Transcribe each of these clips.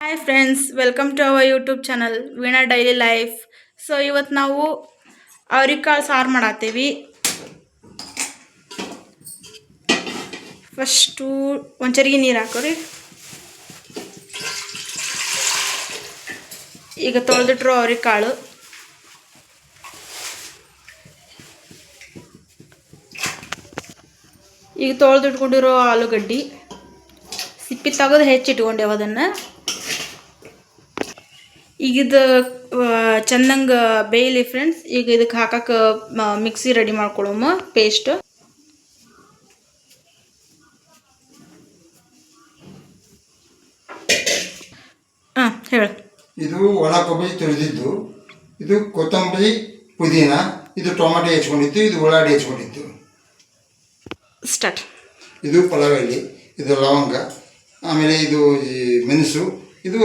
Hi friends welcome to our YouTube channel Veena daily life so ಇವತ್ತು ನಾವು ಅವ್ರಿಕಾಳು ಸಾರು ಮಾಡತ್ತೀವಿ ಫಸ್ಟು ಒಂಚರಿಗೆ ಚರಿಗೆ ನೀರು ಹಾಕೋರಿ. ಈಗ ತೊಳೆದಿಟ್ರು ಅವ್ರಿಕಾಳು. ಈಗ ತೊಳೆದಿಟ್ಕೊಂಡಿರೋ ಆಲೂಗಡ್ಡಿ. ಸಿಪ್ಪಿ ತೆಗೆದು ಹೆಚ್ಚಿಟ್ಕೊಂಡೇವು ಅದನ್ನು. ಈಗ ಇದು ಚಂದಂಗ ಬೇಯಲಿ ಫ್ರೆಂಡ್ಸ್ ಈಗ ಇದಕ್ಕೆ ಹಾಕಕ್ಕೆ ಮಿಕ್ಸಿ ರೆಡಿ ಮಾಡ್ಕೊಳ್ಳೋಮ ಪೇಸ್ಟ್ ಹಾಂ ಹೇಳಿ. ಇದು ಒಣ ಕೊಬ್ಬರಿ ತುರಿದಿದ್ದು ಇದು ಕೊತ್ತಂಬರಿ ಪುದೀನ ಇದು ಟೊಮಾಟೊ ಹೆಚ್ಕೊಂಡಿತ್ತು ಇದು ಉಳ್ಳಾಡಿ ಹೆಚ್ಕೊಂಡಿತ್ತು ಸ್ಟಾರ್ಟ್ ಇದು ಪಲಾವ್ ಎಲೆ ಇದು ಲವಂಗ ಆಮೇಲೆ ಇದು ಮೆಣಸು ಇದು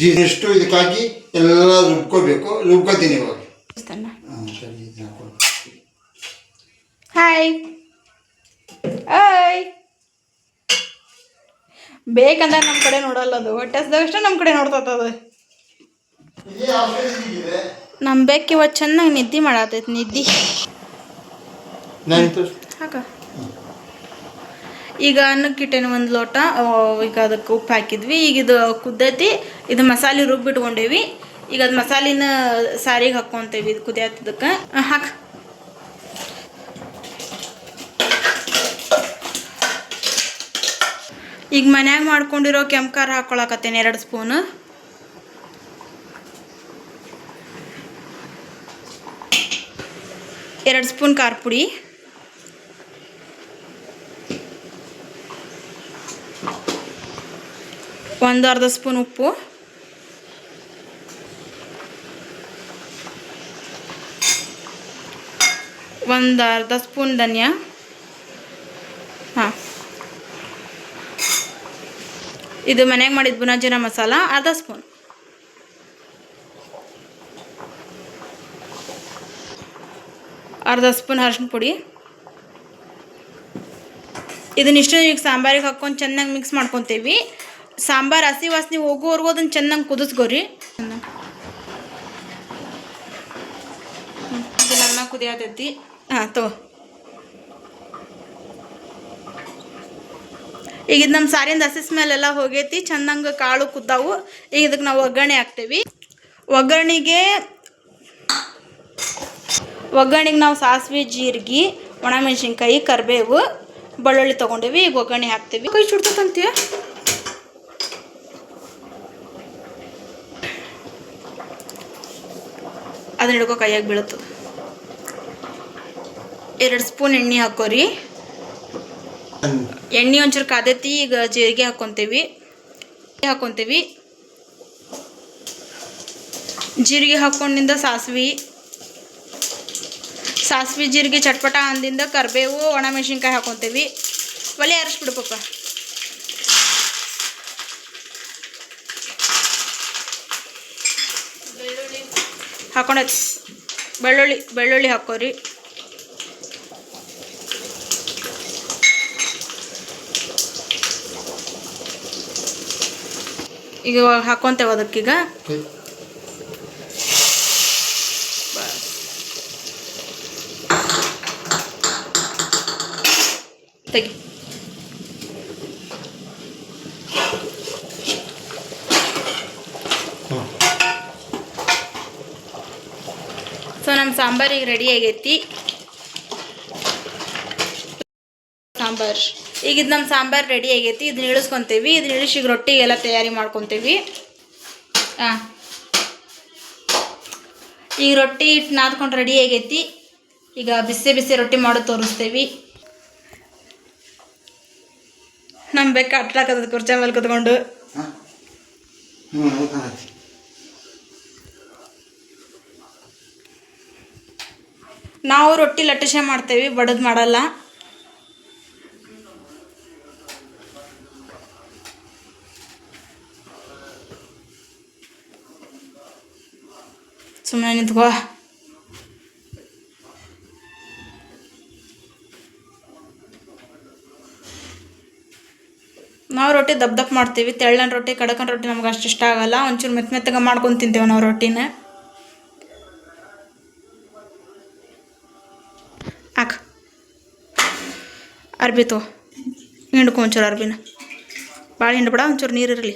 ಜೀನಿಷ್ಟು ಇದಕ್ಕಾಗಿ ಎಲ್ಲ ರುಬ್ಕೋಬೇಕು ರುಬ್ಕೋತೀನಿ ಇವಾಗ. ಹಾಯ್ ಹಾಯ್ ಬೇಕಂದ್ರೆ ನಮ್ಮ ಕಡೆ ನೋಡಲ್ಲ ಅದು. ಹೊಟ್ಟೆಸ್ದಷ್ಟು ನಮ್ಮ ಕಡೆ ನೋಡ್ತದ ಅದು. ನಮ್ಮ ಬೇಕ್ ಇವತ್ತು ಚೆನ್ನಾಗಿ ನಿದ್ದೆ ಮಾಡತ್ತೈತಿ ನಿದ್ದೆ. ಹಾಕ. ಈಗ ಅನ್ನಕ್ಕೆ ಇಟ್ಟೇನೆ ಒಂದು ಲೋಟ ಈಗ ಅದಕ್ಕೆ ಉಪ್ಪು ಹಾಕಿದ್ವಿ. ಈಗ ಇದು ಕುದ್ದತಿ, ಇದು ಮಸಾಲೆ ರುಬ್ಬಿಟ್ಕೊಂಡೇವಿ ಈಗ ಅದು ಮಸಾಲಿನ ಸಾರಿಗೆ ಹಾಕ್ಕೊಂತೇವಿ ಇದು ಕುದಿಯತ್ತದಕ್ಕೆ ಹಾಕ. ಈಗ ಮನ್ಯಾಗ ಮಾಡ್ಕೊಂಡಿರೋ ಕೆಂಪು ಖಾರ ಹಾಕೊಳಕತ್ತೇನೆ ಎರಡು ಸ್ಪೂನ್. ಎರಡು ಸ್ಪೂನ್ ಖಾರ ಪುಡಿ. ಒಂದು ಅರ್ಧ ಸ್ಪೂನ್ ಉಪ್ಪು. ಒಂದು ಅರ್ಧ ಸ್ಪೂನ್ ಧನಿಯಾ. ಹಾಂ. ಇದು ಮನೆಗೆ ಮಾಡಿದ ಬುನಾಜಿನ ಮಸಾಲ, ಅರ್ಧ ಸ್ಪೂನ್. ಅರ್ಧ ಸ್ಪೂನ್ ಅರಿಶಿನ ಪುಡಿ. ಇದನ್ನಿಷ್ಟು ಈಗ ಸಾಂಬಾರಿಗೆ ಹಾಕ್ಕೊಂಡು ಚೆನ್ನಾಗಿ ಮಿಕ್ಸ್ ಮಾಡ್ಕೊತೀವಿ. ಸಾಂಬಾರು ಹಸಿ ವಾಸನೆ ಹೋಗೋವರೆಗೂ ಅದನ್ನು ಚೆನ್ನಾಗಿ ಕುದಿಸ್ಕೋರಿ. ಅನ್ನ ಕುದಿಯತೈತಿ. ಹಾಂ ತೊ ಈಗ ಇದು ನಮ್ಮ ಸಾರಿಂದ ಹಸಿ ಸ್ಮೆಲ್ ಎಲ್ಲ ಹೋಗೈತಿ ಚೆನ್ನಾಗಿ ಕಾಳು ಕುದ್ದಾವು. ಈಗ ಇದಕ್ಕೆ ನಾವು ಒಗ್ಗರಣೆ ಹಾಕ್ತೇವಿ. ಒಗ್ಗರಣೆಗೆ ಒಗ್ಗರಣೆಗೆ ನಾವು ಸಾಸಿವೆ ಜೀರಿಗೆ ಒಣಮೆಣಸಿನ್ಕಾಯಿ ಕರಿಬೇವು ಬೆಳ್ಳುಳ್ಳಿ ತೊಗೊಂಡೇವಿ. ಈಗ ಒಗ್ಗರಣೆ ಹಾಕ್ತೀವಿ. ಕೈ ಸುಡ್ತಂತೀಯ ಅದನ್ನ ಹಿಡ್ಕೊ ಕೈಯಾಗಿ ಬೀಳುತ್ತದೆ ಎರಡು ಸ್ಪೂನ್ ಎಣ್ಣೆ ಹಾಕೋರಿ. ಎಣ್ಣೆ ಒಂಚೂರು ಕಾದೈತಿ ಈಗ ಜೀರಿಗೆ ಹಾಕ್ಕೊತೀವಿ ಹಾಕ್ಕೊತೀವಿ ಜೀರಿಗೆ ಹಾಕ್ಕೊಂಡಿಂದ ಸಾಸ್ವೆ. ಸಾಸ್ವೆ ಜೀರಿಗೆ ಚಟ್ಪಟ ಅಂದಿಂದ ಕರಿಬೇವು ಒಣಮೆಣಸಿನ್ಕಾಯಿ ಹಾಕ್ಕೊತೀವಿ ಒಲೆ ಆರಿಸ್ಬಿಡು ಪಪ್ಪ. ಹಾಕೊಂಡೈತಿ ಬೆಳ್ಳುಳ್ಳಿ ಬೆಳ್ಳುಳ್ಳಿ ಹಾಕೋರಿ. ಈಗ ಹಾಕೊತೇವೆ ಅದಕ್ಕೀಗ. ತೆಗಿ. ಸೊ ನಮ್ಮ ಈಗ ರೆಡಿ ಆಗೈತಿ. ಸಾಂಬಾರು. ಈಗ ಇದು ನಮ್ಮ ಸಾಂಬಾರು ರೆಡಿ ಆಗೈತಿ. ಇದನ್ನ ಇಳಿಸ್ಕೊತೀವಿ. ಇದನ್ನ ಇಳಿಸಿ ಈಗ ರೊಟ್ಟಿಗೆಲ್ಲ ತಯಾರಿ ಮಾಡ್ಕೊತೀವಿ. ಹಾಂ ಈಗ ರೊಟ್ಟಿ ಇಟ್ಟು ನಾದ್ಕೊಂಡು ರೆಡಿ ಆಗೈತಿ. ಈಗ ಬಿಸಿ ಬಿಸಿ ರೊಟ್ಟಿ ಮಾಡೋದು ತೋರಿಸ್ತೀವಿ. ನಮ್ಮ ಬೆಕ್ಕ ಅಟ್ಲಾಕದ ಕುರ್ಚಿ ಮೇಲೆ ಕುತ್ಕೊಂಡು. ನಾವು ರೊಟ್ಟಿ ಲಟ್ಟಸೆ ಮಾಡ್ತೇವೆ, ಬಡದ್ ಮಾಡಲ್ಲ. ಸುಮ್ಮನೆ ನಿಂತ್ಕೋ. ನಾವು ರೊಟ್ಟಿ ದಪ್ಪ ದಪ್ಪ ಮಾಡ್ತೀವಿ, ತೆಳ್ಳನ ರೊಟ್ಟಿ, ಕಡಕನ ರೊಟ್ಟಿ ನಮ್ಗೆ ಅಷ್ಟು ಇಷ್ಟ ಆಗಲ್ಲ. ಒಂಚೂರು ಮೆತ್ತ ಮೆತ್ತಗೆ ಮಾಡ್ಕೊಂಡು ತಿಂತೇವೆ ನಾವು ರೊಟ್ಟಿನ. ಅರ್ಬಿ ತೋ ಹಿಂಡ್ಕೊ ಒಂಚೂರು ಅರ್ಬಿನ. ಭಾಳ ಹಿಂಡ್ಬೇಡ ಒಂಚೂರು ನೀರು ಇರಲಿ.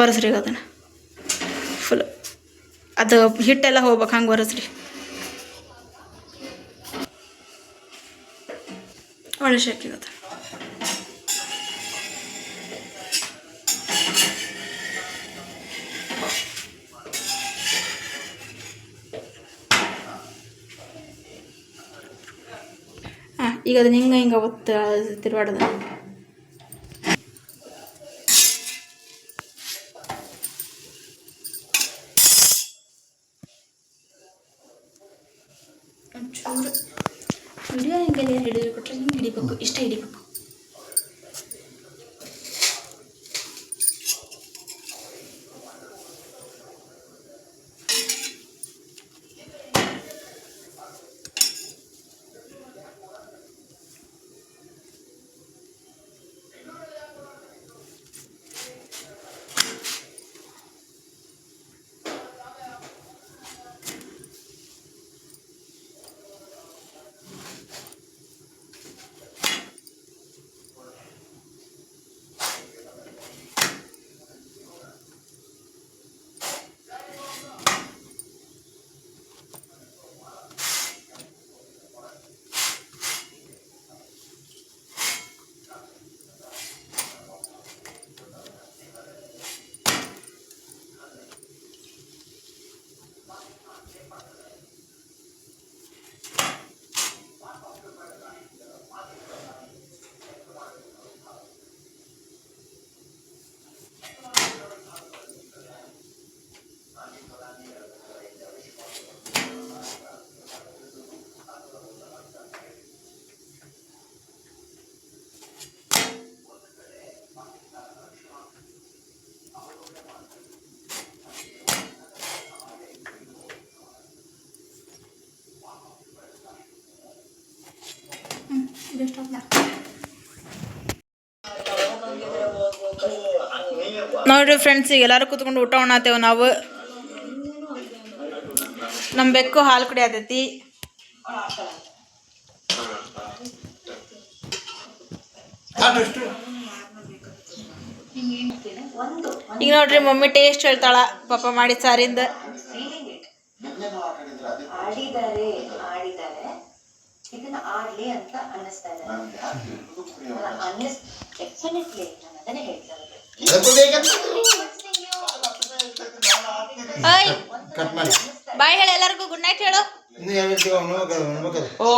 ಒರೆಸ್ರಿ ಈಗ ಅದನ್ನು. ಫುಲ್ ಅದು ಹಿಟ್ಟೆಲ್ಲ ಹೋಗ್ಬೇಕು, ಹಂಗೆ ಒರೆಸ್ರಿ. ಒಳ್ಳೆ ಶಕ್ತಿ ಸಿಗುತ್ತೆ ಈಗ ಅದನ್ನ ಹಿಂಗೆ ಹಿಂಗೆ ಒತ್ತ ತಿರುವಾಡೋದು? ಒಂಚೂರು. ಹಿಂಗೆ ಹಿಡಿದು ಕೊಟ್ಟರೆ ಹಿಂಗೆ ಹಿಡಿಬೇಕು? ಇಷ್ಟೇ ಹಿಡಿಬೇಕು. ನೋಡ್ರಿ ಫ್ರೆಂಡ್ಸ್ ಈಗ ಎಲ್ಲರೂ ಕೂತ್ಕೊಂಡು ಊಟ ಉಣ್ಣತ್ತೇವೆ ನಾವು. ನಮ್ಮ ಬೆಕ್ಕು ಹಾಲು ಕುಡಿಯತೈತಿ ಆತೈತಿ. ಈಗ ನೋಡ್ರಿ ಮಮ್ಮಿ ಟೇಸ್ಟ್ ಹೇಳ್ತಾಳ, ಪಾಪ ಮಾಡಿ ಸಾರಿಂದ. ಇದನ್ನ ಆಡ್ಲಿ ಅಂತ ಅನ್ನಿಸ್ತಾ ಇದೆ. ಅನ್ನಿಸ್ ಡೆಫಿನೆಟ್ಲಿ ನಾನು ಅದನ್ನೇ ಹೇಳ್ತಾ ಬಾಯ್ ಹೇಳಿ ಎಲ್ಲರಿಗೂ ಗುಡ್ ನೈಟ್ ಹೇಳು. ಓ.